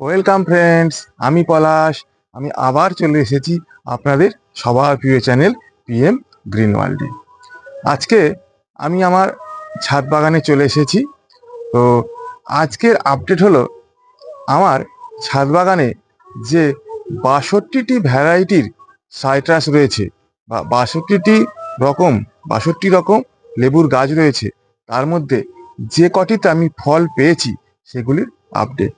Welcome friends আমি পলাশ। আমি আবার চলে এসেছি আপনাদের সবার প্রিয় চ্যানেল পিএম গ্রিন ওয়ার্ল্ডে আজকে আমি আমার ছাদ বাগানে চলে এসেছি। তো আজকের আপডেট হলো আমার ছাদ বাগানে যে বাষট্টিটি ভ্যারাইটির সাইট্রাস রয়েছে বা বাষট্টিটি রকম, বাষট্টি রকম লেবুর গাছ রয়েছে। তার মধ্যে যে কটিতে আমি ফল পেয়েছি, সেগুলির আপডেট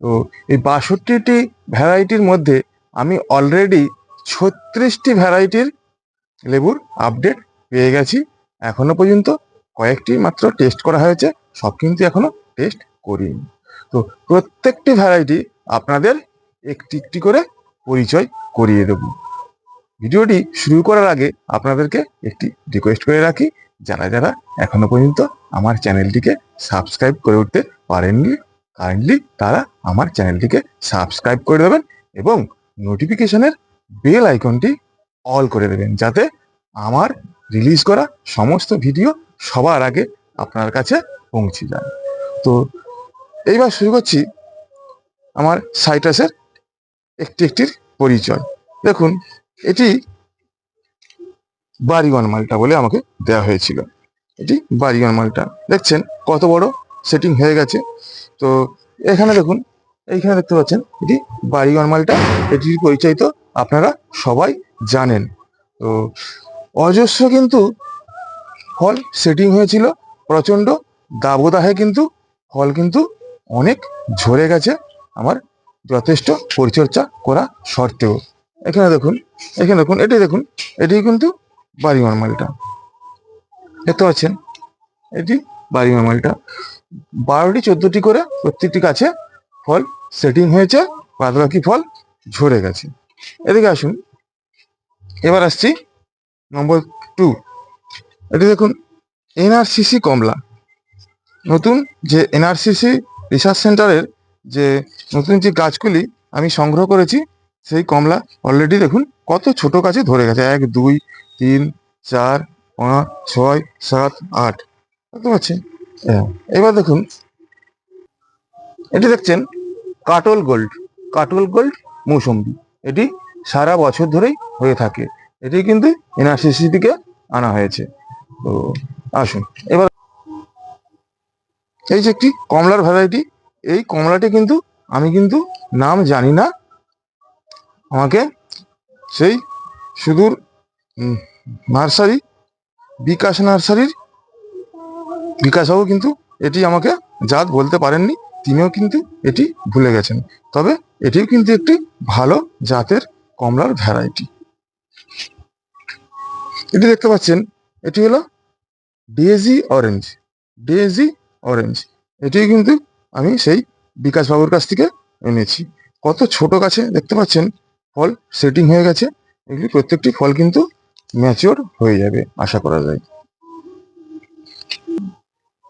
তো এই বাষট্টিটি ভ্যারাইটির মধ্যে আমি অলরেডি ছত্রিশটি ভ্যারাইটির লেবুর আপডেট পেয়ে গেছি। এখনও পর্যন্ত কয়েকটি মাত্র টেস্ট করা হয়েছে, সব কিন্তু এখনও টেস্ট করিনি। তো প্রত্যেকটি ভ্যারাইটি আপনাদের একটি একটি করে পরিচয় করিয়ে দেব। ভিডিওটি শুরু করার আগে আপনাদেরকে একটি রিকোয়েস্ট করে রাখি, যারা যারা এখনও পর্যন্ত আমার চ্যানেলটিকে সাবস্ক্রাইব করে উঠতে পারেননি কাইন্ডলি তারা আমার চ্যানেলটিকে সাবস্ক্রাইব করে দেবেন এবং নোটিফিকেশনের বেল আইকনটি অল করে দেবেন যাতে আমার রিলিজ করা সমস্ত ভিডিও সবার আগে আপনার কাছে পৌঁছে যায়। তো এইবার শুরু করছি আমার সাইটাসের একটি একটির পরিচয়। দেখুন, এটি বাড়িগন মালটা বলে আমাকে দেওয়া হয়েছিল। এটি বাড়িগন মালটা। দেখছেন কত বড়? সেটিং হয়ে গেছে। তো এখানে দেখুন, এইখানে দেখতে পাচ্ছেন, এটি বাড়িগন মালটা, এটির পরিচয় তো আপনারা সবাই জানেন। তো অজস্র কিন্তু ফল সেটিং হয়েছিল, প্রচণ্ড দাবদাহে কিন্তু ফল কিন্তু অনেক ঝরে গেছে, আমার যথেষ্ট পরিচর্যা করা সত্ত্বেও। এখানে দেখুন এখানে দেখুন, এটি দেখুন, এটি কিন্তু বাড়ি মালটা। দেখতে পাচ্ছেন, এটি বাড়ি মালটা। বারোটি, চোদ্দটি করে প্রত্যেকটি গাছে ফল সেটিং হয়েছে বাদ বাকি ফল ঝরে গেছে। এদিকে আসুন, এবার আসছি নম্বর টু এটি দেখুন, এনআরসিসি কমলা। নতুন যে এনআরসিসি রিসার্চ সেন্টারের যে নতুন যে গাছগুলি আমি সংগ্রহ করেছি, সেই কমলা অলরেডি দেখুন কত ছোট গাছে ধরে গেছে। এক, দুই, তিন, চার, পাঁচ, ছয়, সাত, আট। বুঝতে পারছেন এবার দেখুন। এটি দেখছেন কাটল গোল্ড কাটল গোল্ড মৌসুম্বি এটি সারা বছর ধরেই হয়ে থাকে। এটি কিন্তু এনআরসিসি থেকে আনা হয়েছে। তো আসুন, এবার এই যে একটি কমলার ভ্যারাইটি এই কমলাটি কিন্তু আমি কিন্তু নাম জানি না। আমাকে সেই সুদূর নার্সারি, বিকাশ নার্সারির বিকাশবাবু কিন্তু এটি আমাকে জাত বলতে পারেননি, তিনিও কিন্তু এটি ভুলে গেছেন। তবে এটিও কিন্তু একটি ভালো জাতের কমলার ভ্যারাইটি এটি দেখতে পাচ্ছেন, এটি হলো ডেজি অরেঞ্জ ডেজি অরেঞ্জ এটি কিন্তু আমি সেই বিকাশ বাবুর কাছ থেকে এনেছি। কত ছোট গাছে দেখতে পাচ্ছেন, ফল সেটিং হয়ে গেছে। এগুলি প্রত্যেকটি ফল কিন্তু ম্যাচিওর হয়ে যাবে, আশা করা যায়।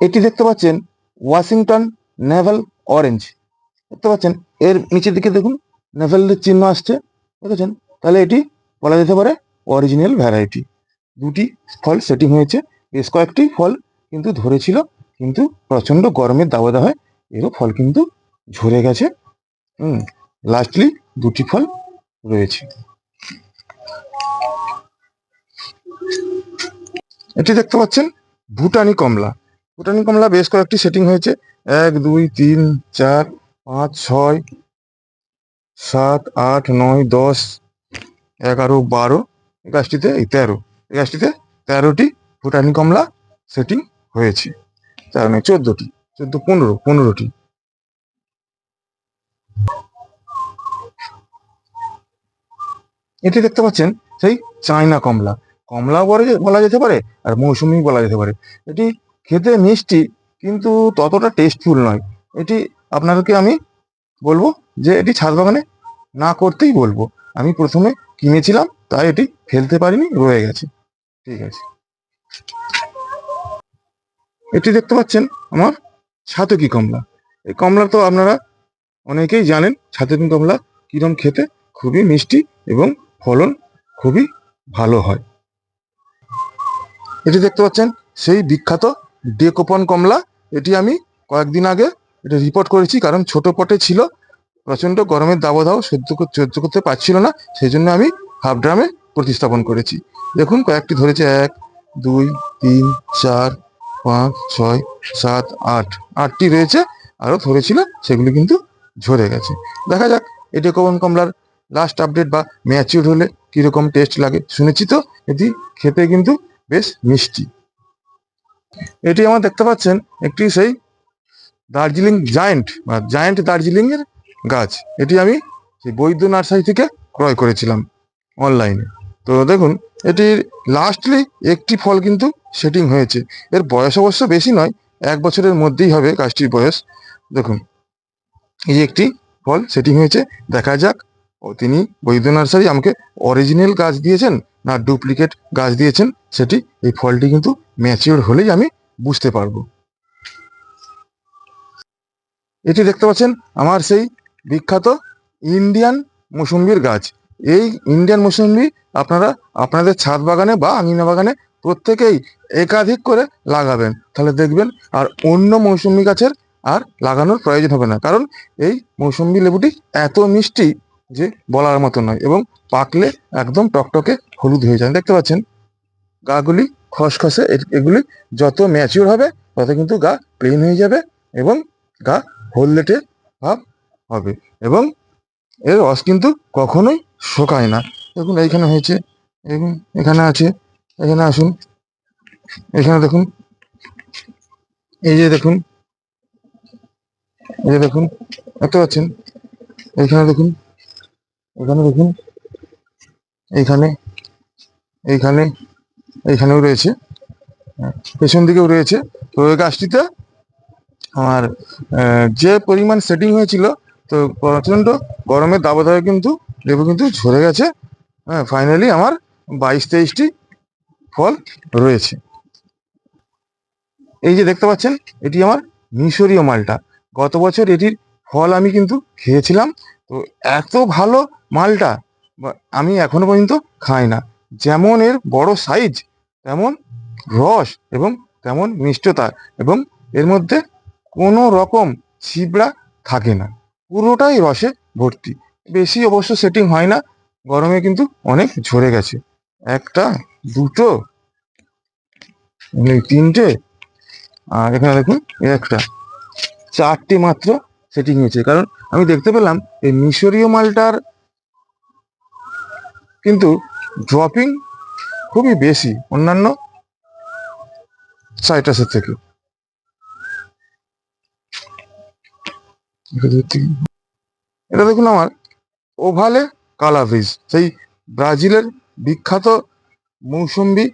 এটি দেখতে পাচ্ছেন ওয়াশিংটন নেভাল অরেঞ্জ। দেখতে পাচ্ছেন, এর নিচের দিকে দেখুন, নেভালের চিহ্ন আসছে। দেখেছেন তাহলে এটি বলা যেতে পারে অরিজিনাল ভ্যারাইটি দুটি ফল সেটিং হয়েছে, বেশ কয়েকটি ফল কিন্তু ধরেছিল, কিন্তু প্রচণ্ড গরমের দাবদাহে এরও ফল কিন্তু ঝরে গেছে। হুম লাস্টলি দুটি ফল রয়েছে। এটি দেখতে পাচ্ছেন ভুটানি কমলা। ভুটানি কমলা বেশ কয়েকটি সেটিং হয়েছে। এক, দুই, তিন, চার, পাঁচ, ছয়, সাত, আট, নয়, দশ, এগারো, বারো এই গাছটিতে এই তেরো এই গাছটিতে তেরোটি ভুটানি কমলা সেটিং হয়েছে। তেরো নয়, চোদ্দটি, চোদ্দ, পনেরো, পনেরোটি। এটি দেখতে পাচ্ছেন সেই চায়না কমলা কমলা বলে যে- বলা যেতে পারে আর মৌসুমি বলা যেতে পারে। এটি খেতে মিষ্টি, কিন্তু ততটা টেস্টফুল নয়। এটি আপনাদেরকে আমি বলব যে এটি ছাদ বাগানে না করতেই বলব। আমি প্রথমে কিনেছিলাম, তাই এটি ফেলতে পারিনি, রয়ে গেছে। ঠিক আছে। এটি দেখতে পাচ্ছেন আমার ছাতকি কমলা। এই কমলা তো আপনারা অনেকেই জানেন ছাতকি কমলা কিরম খেতে, খুবই মিষ্টি এবং ফলন খুবই ভালো হয়। এটি দেখতে পাচ্ছেন সেই বিখ্যাত ডেকোপন কমলা, এটি আমি কয়েকদিন আগে এটা রিপোর্ট করেছি কারণ ছোট পটে ছিল, প্রচণ্ড গরমের দাবদাহ সহ্য সহ্য করতে পারছিল না সেই জন্য আমি হাফ ড্রামে প্রতিস্থাপন করেছি। দেখুন কয়েকটি ধরেছে, এক, দুই, তিন, চার, পাঁচ, ছয়, সাত, আট। আটটি রয়েছে, আরও ধরেছিল, সেগুলি কিন্তু ঝরে গেছে। দেখা যাক এটি কোন কমলার লাস্ট আপডেট বা ম্যাচিউর হলে কীরকম টেস্ট লাগে, শুনেছি তো, এটি খেতে কিন্তু বেশ মিষ্টি। এটি আমার দেখতে পাচ্ছেন একটি সেই দার্জিলিং জায়েন্ট বা জায়েন্ট দার্জিলিং এর গাছ। এটি আমি সেই বৈদ্য নার্সারি থেকে ক্রয় করেছিলাম অনলাইনে। তো দেখুন, এটির লাস্টলি একটি ফল কিন্তু সেটিং হয়েছে। এর বয়স অবশ্য বেশি নয়, এক বছরের মধ্যেই হবে গাছটির বয়স। দেখুন, এই একটি ফল সেটিং হয়েছে। দেখা যাক, ও তিনি বৈদ্য নার্সারি আমাকে অরিজিনাল গাছ দিয়েছেন না ডুপ্লিকেট গাছ দিয়েছেন, সেটি এই ফলটি কিন্তু ম্যাচিওর হলেই আমি বুঝতে পারব। এটি দেখতে পাচ্ছেন আমার সেই বিখ্যাত ইন্ডিয়ান মৌসুম্বির গাছ। এই ইন্ডিয়ান মৌসুম্বি আপনারা আপনাদের ছাদ বাগানে বা আঙিনা বাগানে প্রত্যেকেই একাধিক করে লাগাবেন। তাহলে দেখবেন আর অন্য মৌসুম্বি গাছের আর লাগানোর প্রয়োজন হবে না। কারণ এই মৌসুম্বি লেবুটি এত মিষ্টি যে বলার মতো নয় এবং পাকলে একদম টকটকে হলুদ হয়ে যায়। দেখতে পাচ্ছেন? গাগুলি খসখসে এগুলি যত ম্যাচিওর হবে, তত কিন্তু গা প্লেন হয়ে যাবে এবং গা হলদেটে ভাব হবে এবং এর রস কিন্তু কখনোই শোকায় না। দেখুন, এইখানে হয়েছে এবং এখানে আছে, এখানে আসুন, এখানে দেখুন, এই যে দেখুন, এই যে দেখুন, দেখতে পাচ্ছেন? এখানে দেখুন এখানে দেখুন। এইখানে এইখানে এইখানেও রয়েছে। হ্যাঁ, পেছন দিকেও রয়েছে। তো ওই গাছটিতে আমার যে পরিমাণ সেটিং হয়েছিল তো প্রচণ্ড গরমের দাবদাহে কিন্তু লেবু কিন্তু ঝরে গেছে। হ্যাঁ ফাইনালি আমার বাইশ তেইশটি ফল রয়েছে। এই যে দেখতে পাচ্ছেন এটি আমার মিশরীয় মালটা। গত বছর এটির ফল আমি কিন্তু খেয়েছিলাম। তো এত ভালো মালটা আমি এখনও পর্যন্ত খাই না। যেমন এর বড় সাইজ তেমন রস এবং তেমন মিষ্টতা এবং এর মধ্যে কোনো রকম ছিবড়া থাকে না। পুরোটাই রসে ভর্তি। বেশি অবশ্য সেটিং হয় না, গরমে কিন্তু অনেক ঝরে গেছে। একটা, দুটো তিনটে, আর এখানে দেখুন একটা। চারটে মাত্র সেটিং হয়েছে। কারণ আমি দেখতে পেলাম, এই মিশরীয় মালটার কিন্তু ড্রপিং খুবই বেশি অন্যান্য সাইটাসের থেকে। এটা দেখুন আমার ওভালে কালাভিজ সেই ব্রাজিলের বিখ্যাত মৌসুম্বি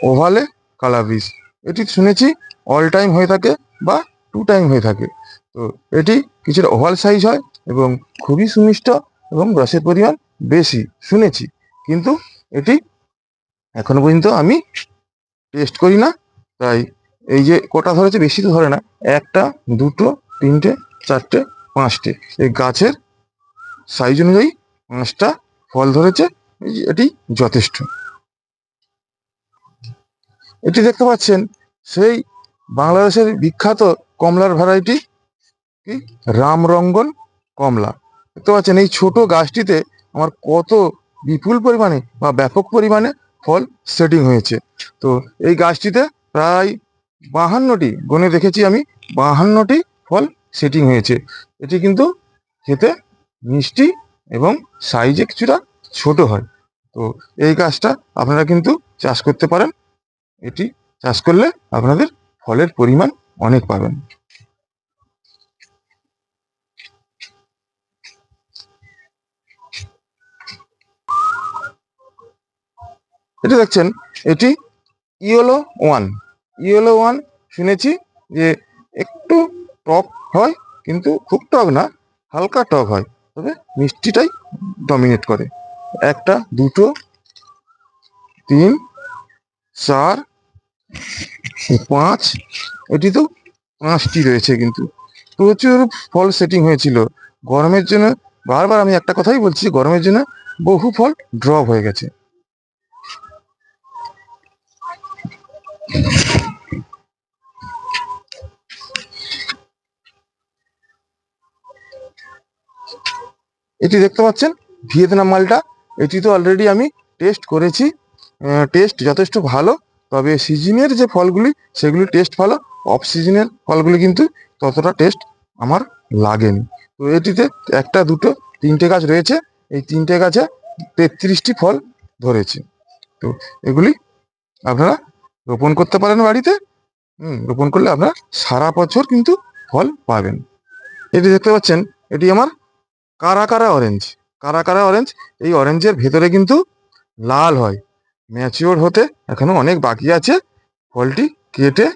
ওভালে কালাভিজ এটি শুনেছি অল টাইম হয়ে থাকে বা টু টাইম হয়ে থাকে। তো এটি কিছুটা ওভাল সাইজ হয় এবং খুবই সুমিষ্ট এবং রসের পরিমাণ বেশি শুনেছি। কিন্তু এটি এখনও পর্যন্ত আমি টেস্ট করি না। তাই এই যে কটা ধরেছে বেশি তো ধরে না। একটা, দুটো, তিনটে, চারটে, পাঁচটে। এই গাছের সাইজ অনুযায়ী পাঁচটা ফল ধরেছে। এটি যথেষ্ট। এটি দেখতে পাচ্ছেন, সেই বাংলাদেশের বিখ্যাত কমলার ভ্যারাইটি কি? রামরঙ্গন কমলা। দেখতে পাচ্ছেন, এই ছোট গাছটিতে আমার কত বিপুল পরিমাণে বা ব্যাপক পরিমাণে ফল সেটিং হয়েছে। তো এই গাছটিতে প্রায় বাহান্নটি গনে দেখেছি আমি, বাহান্নটি ফল সেটিং হয়েছে। এটি কিন্তু খেতে মিষ্টি এবং সাইজে কিছুটা ছোট হয়। তো এই গাছটা আপনারা কিন্তু চাষ করতে পারেন। এটি চাষ করলে আপনাদের ফলের পরিমাণ অনেক পাবেন। এটি দেখছেন, এটি ইয়েলো ওয়ান। ইয়েলো ওয়ান শুনেছি যে একটু টক হয়, কিন্তু খুব টক না, হালকা টক হয়। তবে মিষ্টিটাই ডমিনেট করে। একটা, দুটো, তিন, চার, পাঁচ। এটি তো পাঁচটি রয়েছে কিন্তু। প্রচুর ফল সেটিং হয়েছিল। গরমের জন্য বারবার আমি একটা কথাই বলছি, গরমের জন্য বহু ফল ড্রপ হয়ে গেছে। এটি দেখতে পাচ্ছেন, ভিয়েতনাম মালটা। এটি তো অলরেডি আমি টেস্ট করেছি। টেস্ট যথেষ্ট ভালো, তবে সিজনের যে ফলগুলি, সেগুলি টেস্ট ভালো। অফ সিজনের ফলগুলি কিন্তু ততটা টেস্ট আমার লাগেনি। তো এটিতে একটা, দুটো, তিনটে গাছ রয়েছে। এই তিনটে গাছে তেত্রিশটি ফল ধরেছে। তো এগুলি আপনারা রোপণ করতে পারেন বাড়িতে? হুম, রোপণ করলে আপনারা সারা বছর কিন্তু ফল পাবেন। এটি দেখতে পাচ্ছেন, এটি আমার কারা কারা অরেঞ্জ কারা কারা অরেঞ্জ এই অরেঞ্জের ভেতরে কিন্তু লাল হয়। ম্যাচিওর হতে এখনও অনেক বাকি আছে। ফলটি কেটে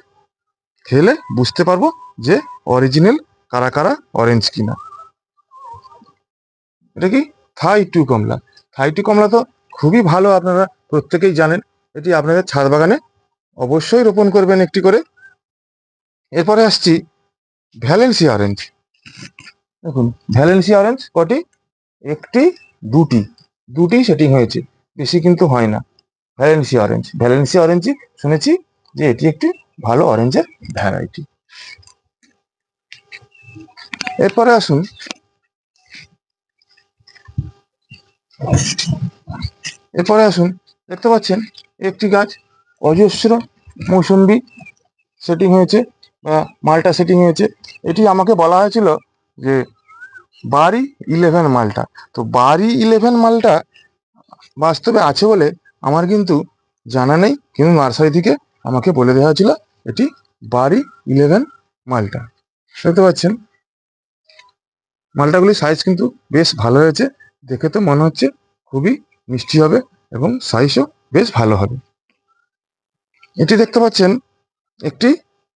খেলে বুঝতে পারব যে অরিজিনাল কারা কারা অরেঞ্জ কিনা। এটা কি থাই টু কমলা? থাই টু কমলা তো খুবই ভালো, আপনারা প্রত্যেকেই জানেন। এটি আপনাদের ছাদ বাগানে অবশ্যই রোপণ করবেন একটি করে। এরপরে আসছি ভ্যালেন্সি অরেঞ্জ দেখুন, ভ্যালেন্সি অরেঞ্জ কটি? একটি, দুটি। দুটি সেটিং হয়েছে, বেশি কিন্তু হয় না। ভ্যালেন্সি অরেঞ্জ ভ্যালেন্সি অরেঞ্জই শুনেছি যে এটি একটি ভালো অরেঞ্জের ভ্যারাইটি এরপরে আসুন। এরপরে আসুন, দেখতে পাচ্ছেন একটি গাছ অজস্র মৌসুম্বি সেটিং হয়েছে, বা মালটা সেটিং হয়েছে। এটি আমাকে বলা হয়েছিল যে, বাড়ি ইলেভেন মালটা। তো বাড়ি ইলেভেন মালটা বাস্তবে আছে বলে আমার কিন্তু জানা নেই। কিন্তু নার্সারি থেকে আমাকে বলে দেওয়া হয়েছিল, এটি বাড়ি ইলেভেন মালটা। দেখতে পাচ্ছেন? মালটাগুলির সাইজ কিন্তু বেশ ভালো হয়েছে। দেখে তো মনে হচ্ছে খুবই মিষ্টি হবে এবং সাইজও বেশ ভালো হবে। এটি দেখতে পাচ্ছেন একটি,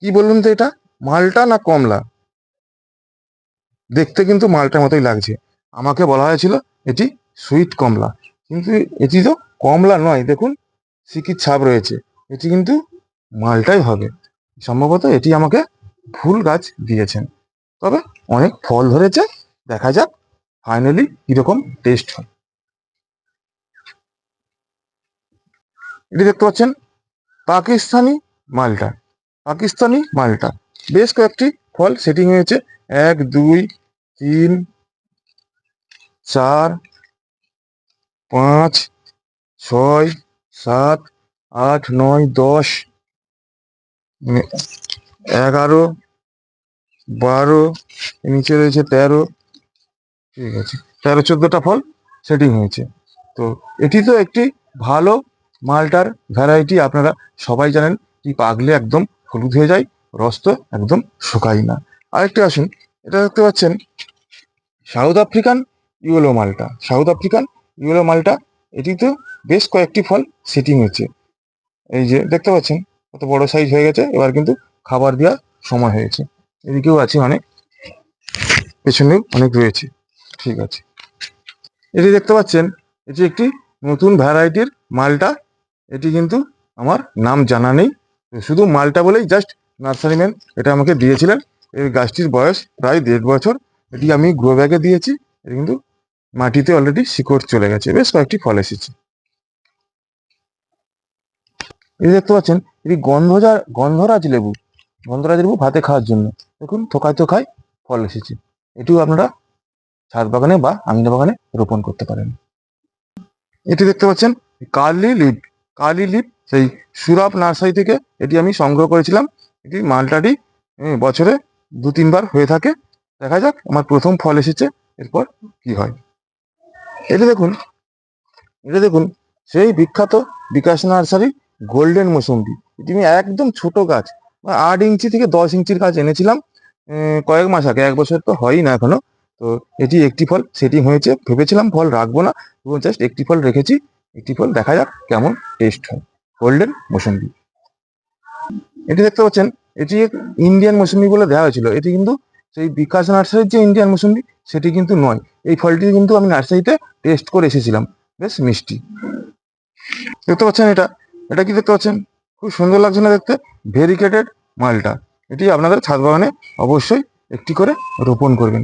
কি বলুন তো এটা? মালটা না কমলা? দেখতে কিন্তু মালটার মতোই লাগছে। আমাকে বলা হয়েছিল এটি সুইট কমলা। কিন্তু এটি তো কমলা নয়, দেখুন সিকির ছাপ রয়েছে। এটি কিন্তু মালটাই হবে। সম্ভবত এটি আমাকে ফুল গাছ দিয়েছেন। তবে অনেক ফল ধরেছে, দেখা যাক ফাইনালি কীরকম টেস্ট হয়। এটি দেখতে পাচ্ছেন পাকিস্তানি মালটা পাকিস্তানি মালটা। বেশ কয়েকটি ফল সেটিং হয়েছে। এক, দুই, তিন, চার, পাঁচ, ছয়, সাত, আট, নয়, দশ এগারো, বারো নিচে রয়েছে তেরো। ঠিক আছে। তেরো, চোদ্দটা ফল সেটিং হয়েছে। তো এটি তো একটি ভালো মালটার ভ্যারাইটি আপনারা সবাই জানেন, কি পাগলে একদম হলুদ হয়ে যায়, রস তো একদম শুকায় না। আরেকটি আসুন, এটা দেখতে পাচ্ছেন সাউথ আফ্রিকান ইয়েলো মালটা। সাউথ আফ্রিকান ইয়েলো মালটা, এটিতে বেশ কয়েকটি ফল সেটিং হয়েছে। এই যে দেখতে পাচ্ছেন, কত বড় সাইজ হয়ে গেছে, এবার কিন্তু খাবার দেওয়ার সময় হয়েছে। এদিকেও আছে অনেক, পেছনেও অনেক রয়েছে। ঠিক আছে। এটি দেখতে পাচ্ছেন, এটি একটি নতুন ভ্যারাইটির মালটা এটি কিন্তু আমার নাম জানা নেই। শুধু মালটা বলেই জাস্ট নার্সারি ম্যান এটা আমাকে দিয়েছিলেন। এই গাছটির বয়স প্রায় দেড় বছর। এটি আমি গ্রো ব্যাগে দিয়েছি। এটি কিন্তু মাটিতে অলরেডি শিকড় চলে গেছে। বেশ কয়েকটি ফল এসেছে। এই দেখতে পাচ্ছেন, এটি গন্ধজা, গন্ধরাজ লেবু। গন্ধরাজ লেবু ভাতে খাওয়ার জন্য। দেখুন, থোকায় থোকায় ফল এসেছে। এটিও আপনারা ছাদ বাগানে বা আঙিনা বাগানে রোপণ করতে পারেন। এটি দেখতে পাচ্ছেন, কার্লি লিপ কার্লি লিপ, সেই সুরাপ নার্সারি থেকে এটি আমি সংগ্রহ করেছিলাম। এটি মালটাটি বছরে দু তিনবার হয়ে থাকে। দেখা যাক আমার প্রথম ফল এসেছে, এরপর কি হয়। এটা দেখুন এটা দেখুন, সেই বিখ্যাত বিকাশ নার্সারি গোল্ডেন মৌসুম্বি এটি আমি একদম ছোট গাছ আট ইঞ্চি থেকে দশ ইঞ্চির গাছ এনেছিলাম কয়েক মাস আগে, এক বছর তো হয়ই না এখনও। তো এটি একটি ফল, সেটিং হয়েছে, ভেবেছিলাম ফল রাখব না, এবং জাস্ট একটি ফল রেখেছি। একটি ফল দেখা যাক কেমন টেস্ট হয়। গোল্ডেন মৌসুম্বি। এটি দেখতে পাচ্ছেন, এটি ইন্ডিয়ান মৌসুম্বি বলে দেওয়া হয়েছিল। এটি কিন্তু সেই বিকাশ নার্সারির যে ইন্ডিয়ান মৌসুম্বি, সেটি কিন্তু নয়। এই ফলটি কিন্তু আমি নার্সারিতে টেস্ট করে এসেছিলাম। বেশ মিষ্টি। দেখতে পাচ্ছেন এটা। এটা কি দেখতে পাচ্ছেন? খুব সুন্দর লাগছে না দেখতে। ভেরিকেটেড মালটা। এটি আপনাদের ছাদ বাগানে অবশ্যই একটি করে রোপণ করবেন।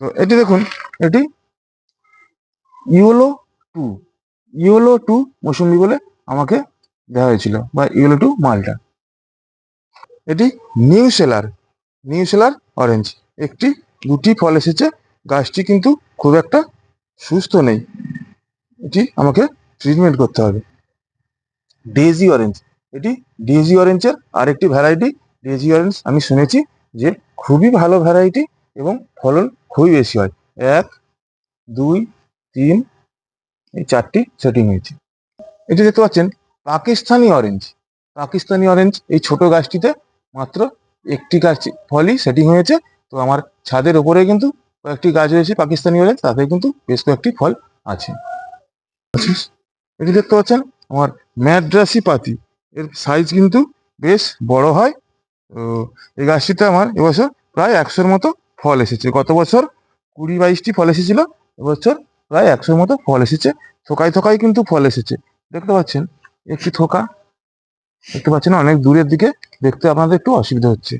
তো এটি দেখুন, এটি ইউলো টু ইউলো টু মৌসুমি বলে আমাকে দেওয়া হয়েছিল, বা ইউলো টু মালটা। এটি new seller new seller orange. একটি, দুটি ফল এসেছে, গাছটি কিন্তু খুব একটা সুস্থ নেই। এটি আমাকে ট্রিটমেন্ট করতে হবে। Daisy orange. এটি ডেজি অরেঞ্জের আরেকটি ভ্যারাইটি ডেজি অরেঞ্জ। আমি শুনেছি যে খুবই ভালো ভ্যারাইটি এবং ফলন খুবই বেশি হয়। এক, দুই, তিন এই চারটি সেটিং হয়েছে। এটি দেখতে পাচ্ছেন, পাকিস্তানি অরেঞ্জ পাকিস্তানি অরেঞ্জ এই ছোট গাছটিতে মাত্র একটি গাছ ফলই সেটিং হয়েছে। তো আমার ছাদের ওপরে কিন্তু কয়েকটি গাছ রয়েছে পাকিস্তানি অরেঞ্জ তাতে কিন্তু বেশ কয়েকটি ফল আছে। এটি দেখতে পাচ্ছেন, আমার ম্যাড্রাসি পাতি। এর সাইজ কিন্তু বেশ বড় হয়। এই গাছটিতে আমার এবছর প্রায় একশোর মতো ফল এসেছে। গত বছর কুড়ি বাইশটি ফল এসেছিল, এবছর প্রায় একশোর মতো ফল এসেছে। থোকায় থোকায় কিন্তু ফল এসেছে। দেখতে পাচ্ছেন, একটি থোকা। দেখতে পাচ্ছেন, অনেক দূরের দিকে দেখতে আপনাদের একটু অসুবিধা হচ্ছে।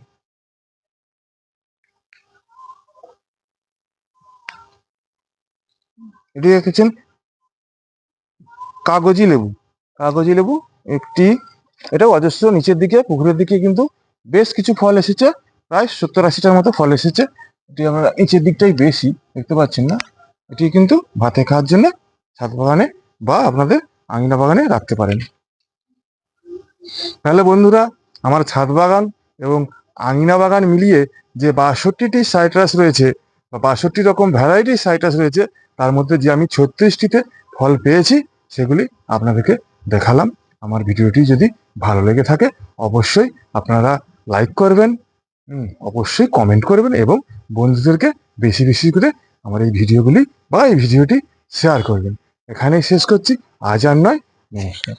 এটি দেখেছেন, কাগজি লেবু। কাগজি লেবু একটি, এটা অজস্র নিচের দিকে, পুকুরের দিকে কিন্তু বেশ কিছু ফল এসেছে। প্রায় সত্তর আশিটার মতো ফল এসেছে। এটি আমরা নিচের দিকটাই বেশি, দেখতে পাচ্ছেন না। এটি কিন্তু ভাতে খাওয়ার জন্য ছাদ বাগানে বা আপনাদের আঙিনা বাগানে রাখতে পারেন। তাহলে বন্ধুরা, আমার ছাদ বাগান এবং আঙিনা বাগান মিলিয়ে যে বাষট্টিটি সাইট্রাস রয়েছে বা বাষট্টি রকম ভ্যারাইটি সাইট্রাস রয়েছে, তার মধ্যে যে আমি ছত্রিশটিতে ফল পেয়েছি, সেগুলি আপনাদেরকে দেখালাম। আমার ভিডিওটি যদি ভালো লেগে থাকে, অবশ্যই আপনারা লাইক করবেন অবশ্যই কমেন্ট করবেন এবং বন্ধুদেরকে বেশি বেশি করে আমার এই ভিডিওগুলি বা এই ভিডিওটি শেয়ার করবেন। এখানেই শেষ করছি। আজ আর নয়, নমস্কার।